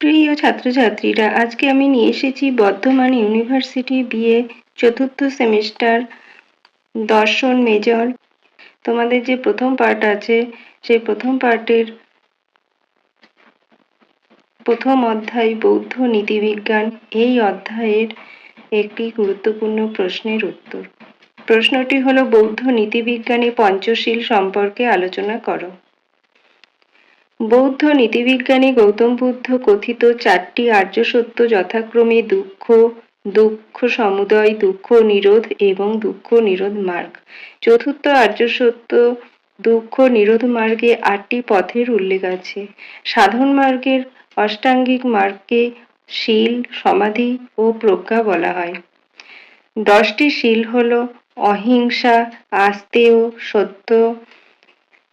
প্রিয় ছাত্রছাত্রীরা, আজকে আমি নিয়ে এসেছি বর্ধমান ইউনিভার্সিটি বিএ চতুর্থ সেমিস্টার দর্শন মেজর। তোমাদের যে প্রথম পার্ট আছে, সেই প্রথম পার্টের প্রথম অধ্যায় বৌদ্ধ নীতিবিজ্ঞান, এই অধ্যায়ের একটি গুরুত্বপূর্ণ প্রশ্নের উত্তর। প্রশ্নটি হলো, বৌদ্ধ নীতিবিজ্ঞানী পঞ্চশীল সম্পর্কে আলোচনা করো। বৌদ্ধ নীতিবিজ্ঞানী গৌতম বুদ্ধ কথিত চারটি আর্য সত্য যথাক্রমে দুঃখ দুঃখ সমুদয়, দুঃখ নিরোধ এবং দুঃখ নিরোধ মার্গ। চতুর্থ আর্য সত্য দুঃখ নিরোধ মার্গে আটটি পথের উল্লেখ আছে। সাধন মার্গের অষ্টাঙ্গিক মার্গকে শীল, সমাধি ও প্রজ্ঞা বলা হয়। দশটি শীল হল অহিংসা, আস্তেয়, সত্য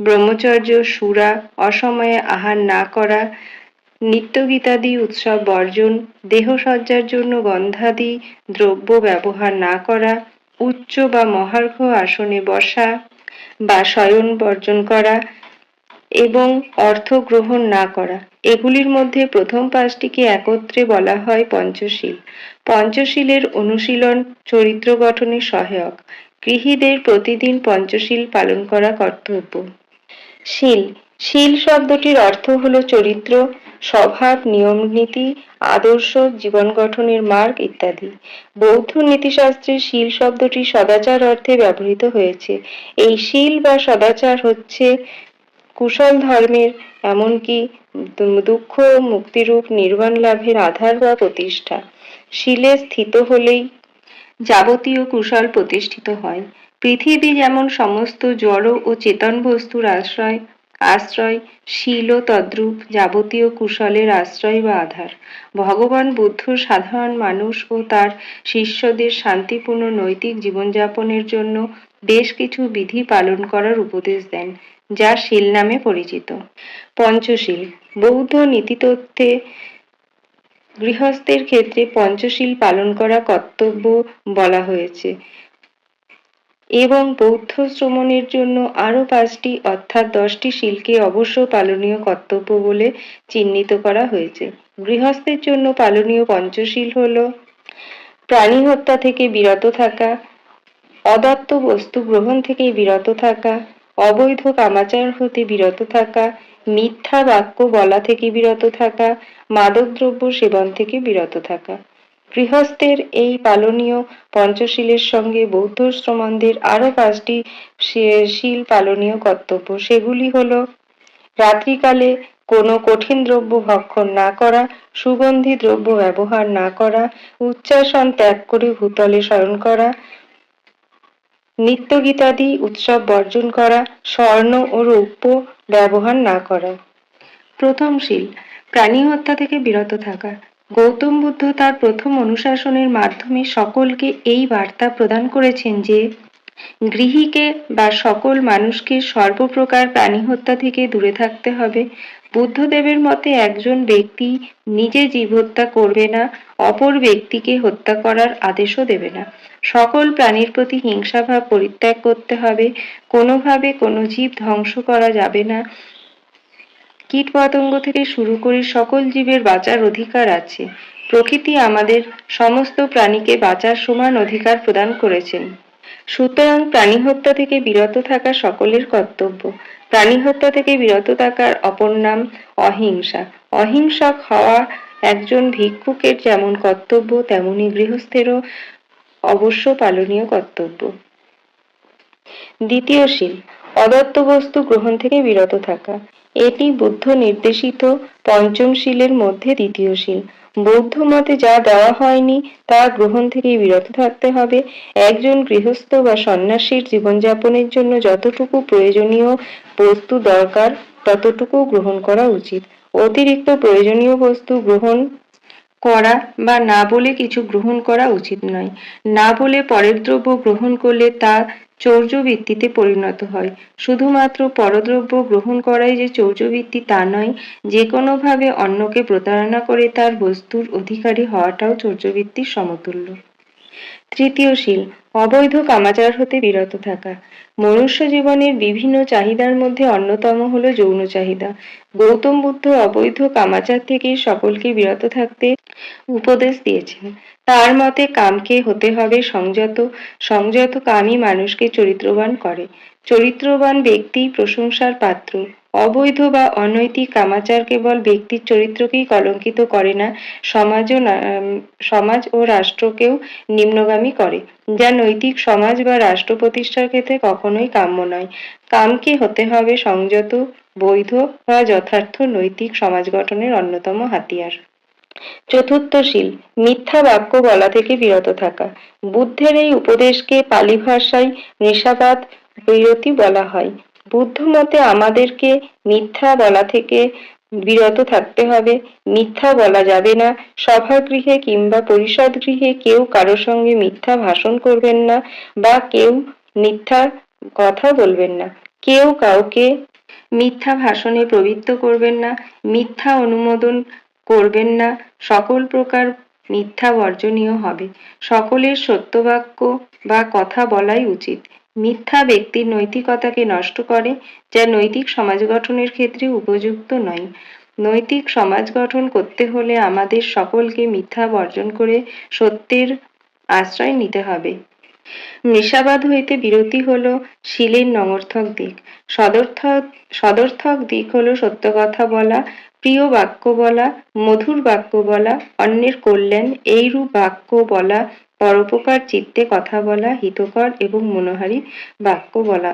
ব্রহ্মচর্য, সুরা, অসময়ে আহার না করা, নিত্যগীতাদি, উৎসব বর্জন, দেহসজ্জার জন্য গন্ধাদি, দ্রব্য ব্যবহার না করা, উচ্চ বা মহার্ঘ আসনে বসা বা শয়ন বর্জন করা এবং অর্থ গ্রহণ না করা। এগুলির মধ্যে প্রথম পাঁচটিকে একত্রে বলা হয় পঞ্চশীল। পঞ্চশীলের অনুশীলন চরিত্র গঠনে সহায়ক। গৃহীদের প্রতিদিন পঞ্চশীল পালন করা কর্তব্য। শীল। শীল শব্দটির অর্থ হল চরিত্র, স্বভাব, নিয়ম নীতি, আদর্শ, জীবন গঠনের মার্গ ইত্যাদি। বৌদ্ধ নীতিশাস্ত্রে শীল শব্দটি সদাচার অর্থে ব্যবহৃত হয়েছে। এই শীল বা সদাচার হচ্ছে কুশল ধর্মের, এমনকি দুঃখ, মুক্তিরূপ, নির্বাণ লাভের আধার বা প্রতিষ্ঠা। শিলে স্থিত হলেই যাবতীয় কুশল প্রতিষ্ঠিত হয়। পৃথিবী যেমন সমস্ত জড় ও চেতন বস্তুর আশ্রয় আশ্রয়, শীল তদ্রূপ যাবতীয় কুশলের আশ্রয় বা আধার। ভগবান বুদ্ধ সাধারণ মানুষ ও তার শিষ্যদের শান্তিপূর্ণ নৈতিক জীবনযাপনের জন্য বেশ কিছু বিধি পালন করার উপদেশ দেন, যা শীল নামে পরিচিত। পঞ্চশীল। বৌদ্ধ নীতিতত্ত্বে গৃহস্থের ক্ষেত্রে পঞ্চশীল পালন করা কর্তব্য বলা হয়েছে। এবং বৌদ্ধ শ্রমণের জন্য আরও পাঁচটি, অর্থাৎ দশটি শিলকে অবশ্য পালনীয় কর্তব্য বলে চিহ্নিত করা হয়েছে। গৃহস্থের জন্য পালনীয় পঞ্চশীল হল, প্রাণী হত্যা থেকে বিরত থাকা, অদত্ত বস্তু গ্রহণ থেকে বিরত থাকা, অবৈধ কামাচার হতে বিরত থাকা, মিথ্যা বাক্য বলা থেকে বিরত থাকা, মাদকদ্রব্য সেবন থেকে বিরত থাকা। গৃহস্থের এই পালনীয় পঞ্চশীলের সঙ্গে বৌদ্ধ শ্রমণদের আরও পাঁচটি শীল পালনীয় কর্তব্য। সেগুলি হল, রাত্রিকালে কোনো কঠিন দ্রব্য ভক্ষণ না করা, সুগন্ধি দ্রব্য ব্যবহার না করা, উচ্চাসন ত্যাগ করে ভূতলে শয়ন করা, নিত্যগীতাদি উৎসব বর্জন করা, স্বর্ণ ও রৌপ্য ব্যবহার না করা। প্রথম শীল, প্রাণী হত্যা থেকে বিরত থাকা। গৌতম বুদ্ধ তার প্রথম অনুশাসনের মাধ্যমে সকলকে এই বার্তা প্রদান করেছেন যে, গৃহীকে বা সকল মানুষকে সর্বপ্রকার প্রাণী হত্যা থেকে দূরে থাকতে হবে। বুদ্ধদেবের মতে একজন ব্যক্তি নিজে জীব হত্যা করবে না, অপর ব্যক্তিকে হত্যা করার আদেশও দেবে না। সকল প্রাণীর প্রতি হিংসাভাব পরিত্যাগ করতে হবে। কোনোভাবে কোনো জীব ধ্বংস করা যাবে না। কীটপতঙ্গ থেকে শুরু করে সকল জীবের বাঁচার অধিকার আছে। প্রকৃতি আমাদের সমস্ত প্রাণীকে বাঁচার সমান অধিকার প্রদান করেছেন। সুতরাং প্রাণী হত্যা থেকে বিরত থাকা সকলের কর্তব্য। প্রাণী হত্যা থেকে বিরত থাকার অপর নাম অহিংসা। অহিংসক হওয়া একজন ভিক্ষুকের যেমন কর্তব্য, তেমনি গৃহস্থেরও অবশ্য পালনীয় কর্তব্য। দ্বিতীয় শীল, অদত্ত বস্তু গ্রহণ থেকে বিরত থাকা। এটি বুদ্ধ নির্দেশিত পঞ্চম শীলের মধ্যে দ্বিতীয় শীল। বৌদ্ধ মতে যা দেওয়া হয়নি, তা গ্রহণ থেকে বিরত থাকতে হবে। একজন গৃহস্থ বা সন্ন্যাসীর জীবনযাপনের জন্য যতটুকু প্রয়োজনীয় বস্তু দরকার, ততটুকু গ্রহণ করা উচিত। অতিরিক্ত প্রয়োজনীয় বস্তু গ্রহণ করা বা না বলে কিছু গ্রহণ করা উচিত নয়। না বলে পরের দ্রব্য গ্রহণ করলে তা চৌর্যবৃত্তিতে পরিণত হয়। শুধুমাত্র পরদ্রব্য গ্রহণ করাই যে চৌর্যবৃত্তি তা নয়, যে কোনোভাবে অন্যকে প্রতারণা করে তার বস্তুর অধিকারী হওয়াটাও চৌর্যবৃত্তির সমতুল্য। তৃতীয় শীল অবৈধ কামাচার হতে বিরত থাকা। মনুষ্য জীবনের বিভিন্ন চাহিদার মধ্যে অন্যতম হলো যৌন চাহিদা। গৌতম বুদ্ধ অবৈধ কামাচার থেকে সকলকে বিরত থাকতে উপদেশ দিয়েছেন। তার মতে কামকে হতে হবে সংযত। সংযত কামই মানুষকে চরিত্রবান করে। চরিত্রবান ব্যক্তি প্রশংসার পাত্র। অবৈধ বা অনৈতিক কামাচার কেবল ব্যক্তির চরিত্রকেই কলঙ্কিত করে না, সমাজ ও সমাজ ও রাষ্ট্রকেও নিম্নগামী করে, যা নৈতিক সমাজ বা রাষ্ট্র প্রতিষ্ঠার ক্ষেত্রে কখনোই কাম্য নয়। কামকে হতে হবে সংযত, বৈধ বা যথার্থ নৈতিক সমাজ গঠনের অন্যতম হাতিয়ার। চতুর্থ শীল, মিথ্যা বাক্য বলা থেকে বিরত থাকা। বুদ্ধের এই উপদেশকে পালি ভাষায় নেশাবাদ বিরতি বলা হয়। বুদ্ধ মতে আমাদেরকে মিথ্যা বলা থেকে বিরত থাকতে হবে। মিথ্যা বলা যাবে না। সভাগৃহে কিংবা পরিষদ গৃহে কেউ কারোর সঙ্গে মিথ্যা ভাষণ করবেন না বা কেউ মিথ্যা কথা বলবেন না। কেউ কাউকে মিথ্যা ভাষণে প্রবৃত্ত করবেন না, মিথ্যা অনুমোদন করবেন না, সকল প্রকার মিথ্যা বর্জনীয় হবে। সকলের সত্য বাক্য বা কথা বলাই উচিত। মিথ্যা ব্যক্তির নৈতিকতাকে নষ্ট করে, যা নৈতিক সমাজ গঠনের ক্ষেত্রে উপযুক্ত নয়। নৈতিক সমাজ গঠন করতে হলে আমাদের সকলকে মিথ্যা বর্জন করে সত্যের আশ্রয় নিতে হবে। নেশাবাদ হইতে বিরতি হল শিলের নঙর্থক দিক। সদর্থক সদর্থক দিক হলো সত্য কথা বলা, প্রিয় বাক্য বলা, মধুর বাক্য বলা, অন্যের কল্যাণ, এইরূপ বাক্য বলা পরোপকার চিত্তে কথা বলা, হিতকর এবং মনোহারী বাক্য বলা।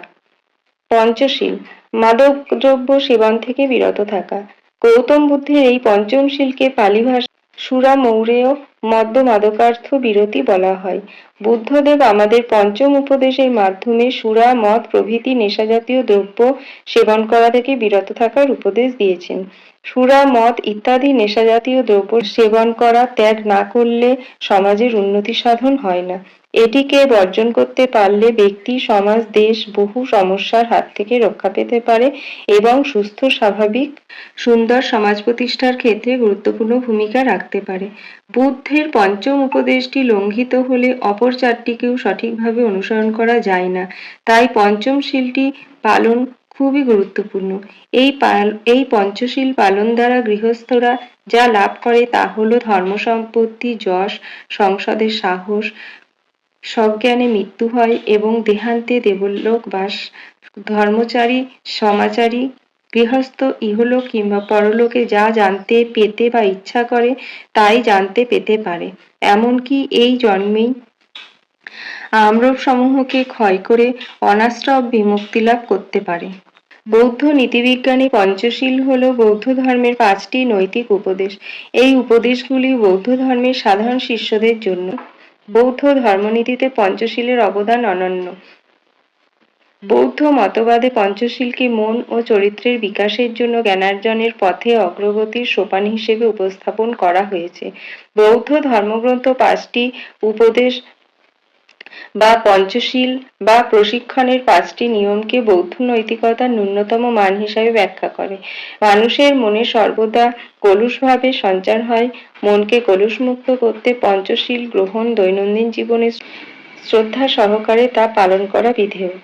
পঞ্চশীল মাদক দ্রব্য সেবন থেকে বিরত থাকা। গৌতম বুদ্ধের এই পঞ্চম শীলকে পালি ভাষা, সুরা মৌরেয়, মদ্য মাদকার্থ বিরতি বলা হয়। বুদ্ধদেব আমাদের পঞ্চম উপদেশের মাধ্যমে সুরা, মদ প্রভৃতি নেশাজাতীয় দ্রব্য সেবন করা থেকে বিরত থাকার উপদেশ দিয়েছেন। সুরা, মদ ইত্যাদি নেশাজাতীয় দ্রব্য সেবন করা, ত্যাগ না করলে সমাজের উন্নতি সাধন হয় না। এটিকে বর্জন করতে পারলে ব্যক্তি, সমাজ, দেশ বহু সমস্যার হাত থেকে রক্ষা পেতে পারে এবং সুস্থ, স্বাভাবিক, সুন্দর সমাজ প্রতিষ্ঠার ক্ষেত্রে গুরুত্বপূর্ণ ভূমিকা রাখতে পারে। বুদ্ধের পঞ্চম উপদেশটি লঙ্ঘিত হলে অপর চারটিকেও সঠিকভাবে অনুসরণ করা যায় না। তাই পঞ্চম শীলটি পালন খুবই গুরুত্বপূর্ণ। এই পাল এই পঞ্চশীল পালন দ্বারা গৃহস্থরা যা লাভ করে তা হলো ধর্ম সম্পত্তি যশ, সংসদের সাহস, সজ্ঞানে মৃত্যু হয় এবং দেহান্তে দেবলোক বাস, ধর্মচারী, সমাচারী, গৃহস্থ, ইহলোক কিংবা পরলোকে যা জানতে, পেতে বা ইচ্ছা করে, তাই জানতে, পেতে পারে। এমনকি এই জন্মেই আমরব সমূহকে ক্ষয় করে অনাশ্রব বিমুক্তি লাভ করতে পারে। বৌদ্ধ নীতিবিজ্ঞানী পঞ্চশীল হল বৌদ্ধ ধর্মের পাঁচটি নৈতিক উপদেশ। এই উপদেশগুলি বৌদ্ধ ধর্মের সাধারণ শিষ্যদের জন্য। বৌদ্ধ ধর্মনীতিতে পঞ্চশীলের অবদান অনন্য। বৌদ্ধ মতবাদে পঞ্চশীলকে মন ও চরিত্রের বিকাশের জন্য জ্ঞানার্জনের পথে অগ্রগতির সোপান হিসেবে উপস্থাপন করা হয়েছে। বৌদ্ধ ধর্মগ্রন্থ পাঁচটি উপদেশ বা পঞ্চশীল বা প্রশিক্ষণের পাঁচটি নিয়মকে বৌদ্ধ নৈতিকতার ন্যূনতম মান হিসাবে ব্যাখ্যা করে। মানুষের মনে সর্বদা কলুষভাবে সঞ্চার হয়। মনকে কলুষমুক্ত করতে পঞ্চশীল গ্রহণ দৈনন্দিন জীবনে শ্রদ্ধা সহকারে তা পালন করা বিধেয়।